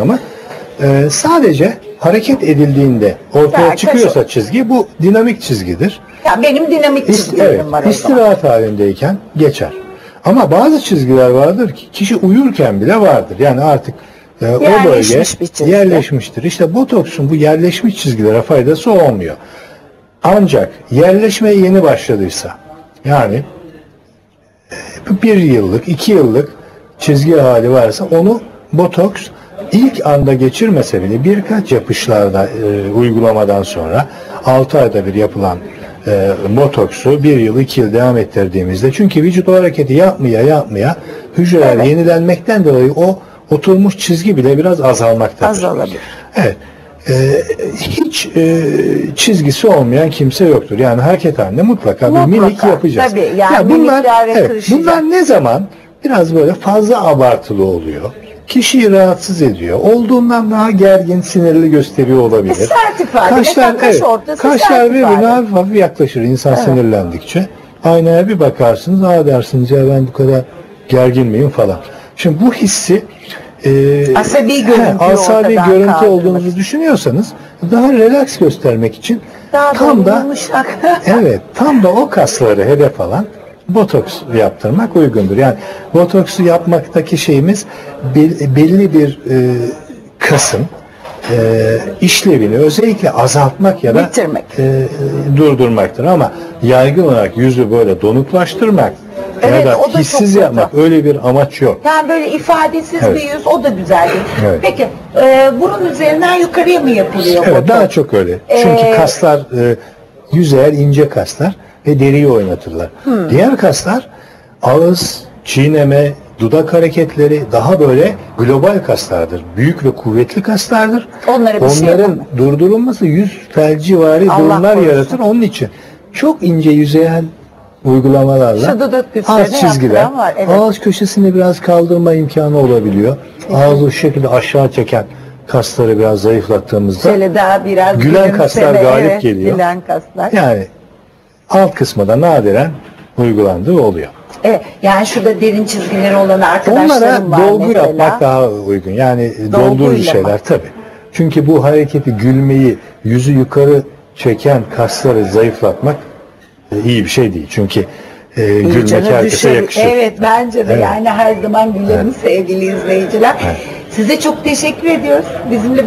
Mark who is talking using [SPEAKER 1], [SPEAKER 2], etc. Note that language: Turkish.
[SPEAKER 1] anlamı e, sadece hareket edildiğinde ortaya
[SPEAKER 2] Ya,
[SPEAKER 1] çıkıyorsa çizgi bu dinamik çizgidir.
[SPEAKER 2] Ya benim dinamik çizgilerim
[SPEAKER 1] evet,
[SPEAKER 2] var o zaman.
[SPEAKER 1] istirahat halindeyken geçer. Ama bazı çizgiler vardır ki kişi uyurken bile vardır. Yani artık e, o bölge yerleşmiştir. İşte botoksun bu yerleşmiş çizgilere faydası olmuyor. Ancak yerleşmeye yeni başladıysa yani e, bir yıllık, iki yıllık çizgi hali varsa onu botoks ilk anda geçirmese bile birkaç yapışlarda e, uygulamadan sonra 6 ayda bir yapılan e, botoksu bir yıl iki yıl devam ettirdiğimizde çünkü vücut o hareketi yapmaya yapmaya hücreler
[SPEAKER 2] Evet.
[SPEAKER 1] yenilenmekten dolayı o oturmuş çizgi bile biraz azalmaktadır.
[SPEAKER 2] Azalabilir.
[SPEAKER 1] Evet. Ee, hiç e, çizgisi olmayan kimse yoktur. Yani hareket halinde mutlaka, bir
[SPEAKER 2] Mutlaka,
[SPEAKER 1] minik yapacağız.
[SPEAKER 2] tabii. Yani mimiklerle
[SPEAKER 1] evet,
[SPEAKER 2] kırışacak.
[SPEAKER 1] bunlar ne zaman biraz böyle fazla abartılı oluyor. Kişiyi rahatsız ediyor. Olduğundan daha gergin, sinirli gösteriyor olabilir.
[SPEAKER 2] E, sert ifade. Mesela kaş ortası
[SPEAKER 1] kaşlar birbirine hafif hafif yaklaşır insan sinirlendikçe. Aynaya bir bakarsınız, aa dersiniz ya ben bu kadar gergin miyim falan. Şimdi bu hissi e,
[SPEAKER 2] Asabi görüntüyü
[SPEAKER 1] asabi
[SPEAKER 2] ortadan
[SPEAKER 1] görüntü
[SPEAKER 2] kaldırmak.
[SPEAKER 1] olduğunuzu düşünüyorsanız daha relax göstermek için
[SPEAKER 2] Daha
[SPEAKER 1] tam
[SPEAKER 2] da
[SPEAKER 1] da evet tam da o kasları hedef alan botoks yaptırmak uygundur. Yani botoksu yapmaktaki şeyimiz bel- belli bir e, kasın e, işlevini özellikle azaltmak ya da
[SPEAKER 2] Bitirmek.
[SPEAKER 1] e, durdurmaktır ama yaygın olarak yüzü böyle donuklaştırmak
[SPEAKER 2] Evet,
[SPEAKER 1] ya da
[SPEAKER 2] o da
[SPEAKER 1] hissiz
[SPEAKER 2] kötü.
[SPEAKER 1] yapmak öyle bir amaç yok.
[SPEAKER 2] Yani böyle ifadesiz
[SPEAKER 1] Evet.
[SPEAKER 2] bir yüz o da güzel değil.
[SPEAKER 1] Evet.
[SPEAKER 2] Peki e, burun üzerinden yukarıya mı yapılıyor?
[SPEAKER 1] Evet
[SPEAKER 2] botoks?
[SPEAKER 1] daha çok öyle. Çünkü
[SPEAKER 2] Ee,
[SPEAKER 1] kaslar e, yüzeyel ince kaslar ve deriyi oynatırlar.
[SPEAKER 2] Hmm.
[SPEAKER 1] Diğer kaslar ağız, çiğneme, dudak hareketleri daha böyle global kaslardır. Büyük ve kuvvetli kaslardır.
[SPEAKER 2] Onlara bir şey
[SPEAKER 1] Onların
[SPEAKER 2] yapamıyor.
[SPEAKER 1] durdurulması yüz felcivari
[SPEAKER 2] Allah
[SPEAKER 1] durumlar
[SPEAKER 2] korusun.
[SPEAKER 1] yaratır. Onun için çok ince yüzeyel uygulamalarla
[SPEAKER 2] Şu dudak üstlerine
[SPEAKER 1] az çizgiler,
[SPEAKER 2] var, evet.
[SPEAKER 1] ağız köşesini biraz kaldırma imkanı olabiliyor. Ağzı şu şekilde aşağı çeken kasları biraz zayıflattığımızda
[SPEAKER 2] Şöyle daha biraz
[SPEAKER 1] Gülen kaslar galip
[SPEAKER 2] evet,
[SPEAKER 1] geliyor.
[SPEAKER 2] Gülen kaslar.
[SPEAKER 1] yani alt kısmı da nadiren uygulandığı oluyor.
[SPEAKER 2] Evet, yani şurada derin çizgileri olan
[SPEAKER 1] Onlara
[SPEAKER 2] arkadaşlarım var
[SPEAKER 1] dolgu
[SPEAKER 2] mesela.
[SPEAKER 1] yapmak daha uygun. Yani
[SPEAKER 2] Dolguyla
[SPEAKER 1] doldurucu şeyler tabi. Çünkü bu hareketi gülmeyi yüzü yukarı çeken kasları zayıflatmak e, iyi bir şey değil. Çünkü e, gülmek
[SPEAKER 2] Canı
[SPEAKER 1] herkese
[SPEAKER 2] düşer-
[SPEAKER 1] yakışır.
[SPEAKER 2] Evet bence de
[SPEAKER 1] Evet.
[SPEAKER 2] yani her zaman gülelim sevgili izleyiciler. Size çok teşekkür ediyoruz. Bizimle